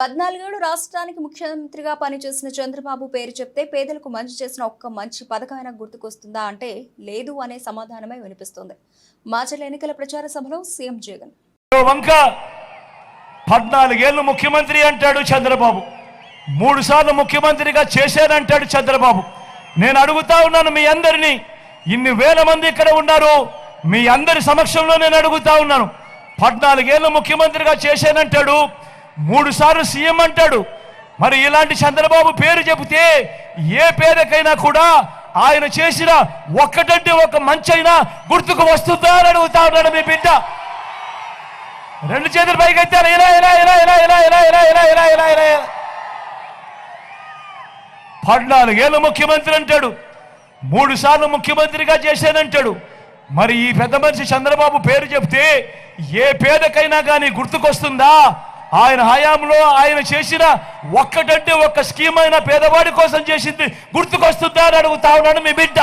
పద్నాలుగేళ్ళు రాష్ట్రానికి ముఖ్యమంత్రిగా పనిచేసిన చంద్రబాబు పేరు చెప్తే పేదలకు మంచి చేసిన ఒక్క మంచి పథకమైనా గుర్తుకొస్తుందా అంటే లేదు అనే సమాధానమే వినిపిస్తోంది. మాచల్ ఎన్నికల ప్రచార సభలో సీఎం జగన్. వంక! పద్నాలుగేళ్ళు ముఖ్యమంత్రి అంటాడు చంద్రబాబు. మూడు సార్లు ముఖ్యమంత్రిగా చేశానంటాడు చంద్రబాబు. నేను అడుగుతా ఉన్నాను మీ అందరినీ ఇన్ని వేల మంది ఇక్కడ ఉన్నారు మీ అందరి సమక్షంలో నేను అడుగుతా ఉన్నాను. పద్నాలుగేళ్ళు ముఖ్యమంత్రిగా చేశానంటాడు మూడు సార్లు సీఎం అంటాడు మరి ఇలాంటి చంద్రబాబు పేరు చెబితే ఏ పేరుకైనా కూడా ఆయన చేసిన ఒక్కటంటే ఒక మంచైనా గుర్తుకు వస్తుందా అని అడుగుతా ఉన్నాడు మీ బిడ్డ రెండు చేతులు పైకి ఎత్తారు ఇలా ఇలా ఇలా ఇలా ఇలా ఇలా ఇలా ఇలా ఇలా ఇలా ఇలా ఇలా పద్నాలుగేళ్ళు ముఖ్యమంత్రి అంటాడు మూడు సార్లు ముఖ్యమంత్రిగా చేశానంటాడు మరి ఈ పెద్ద మనిషి చంద్రబాబు పేరు చెప్తే ఏ పేదకైనా కానీ గుర్తుకొస్తుందా ఆయన హయాంలో ఆయన చేసిన ఒక్కటంటే ఒక్క స్కీమ్ అయినా పేదవాడి కోసం చేసింది గుర్తుకొస్తుందా అని అడుగుతా ఉన్నాను మీ బిడ్డ.